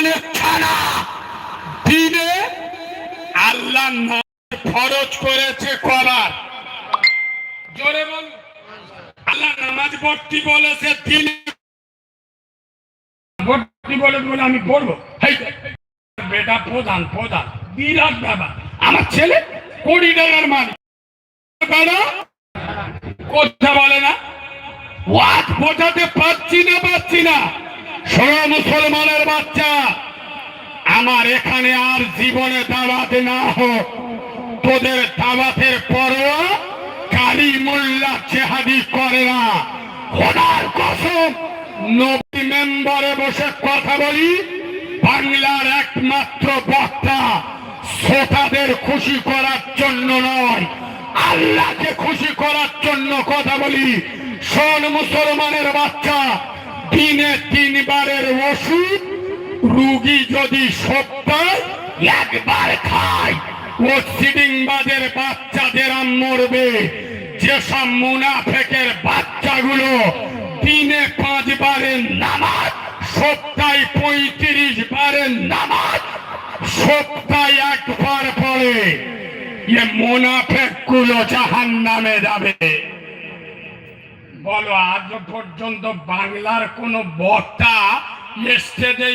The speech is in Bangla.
অনেক খানা দিনে আল্লাহ খরচ করেছে কবার। জোরে বল। আল্লাহ নামাজ ভর্তি বলেছে, দিনে ভর্তি বলে বলে আমি করব বেটা, প্রধান প্রধান, বিরাট ব্যাপার আমার ছেলে কোটি টাকার মালিক। কথা বলে না। ওয়াজ বোঝাতে পারছি না পাচ্ছি না। শোনো মুসলমানের বাচ্চা, আমার এখানে আর জীবনে দাওয়াতে না হোক, তোদের দাওয়াতের পরও কালী মোল্লা চেহাদি করে না। খোদার কসম, নবী মেম্বারে বসে কথা বলি, বাংলার একমাত্র বক্তা, শ্রোতাদের খুশি করার জন্য নয়, আল্লাহকে খুশি করার জন্য কথা বলি। শোন মুসলমানের বাচ্চা দিনে তিনবারের ওষুধ, রুগী যদি সপ্তাহে একবার খায়, ও সিডিংবাজের বাচ্চাদের মরবে। যেসব মুনাফেকের বাচ্চাগুলো দিনে পাঁচবারের নামাজ, সপ্তাহে পঁয়ত্রিশ বারের নামাজ, সপ্তাহে একবার এ মুনাফেকগুলো জাহান নামে যাবে। বলো আজ পর্যন্ত বাংলার কোন বক্তা স্টেজে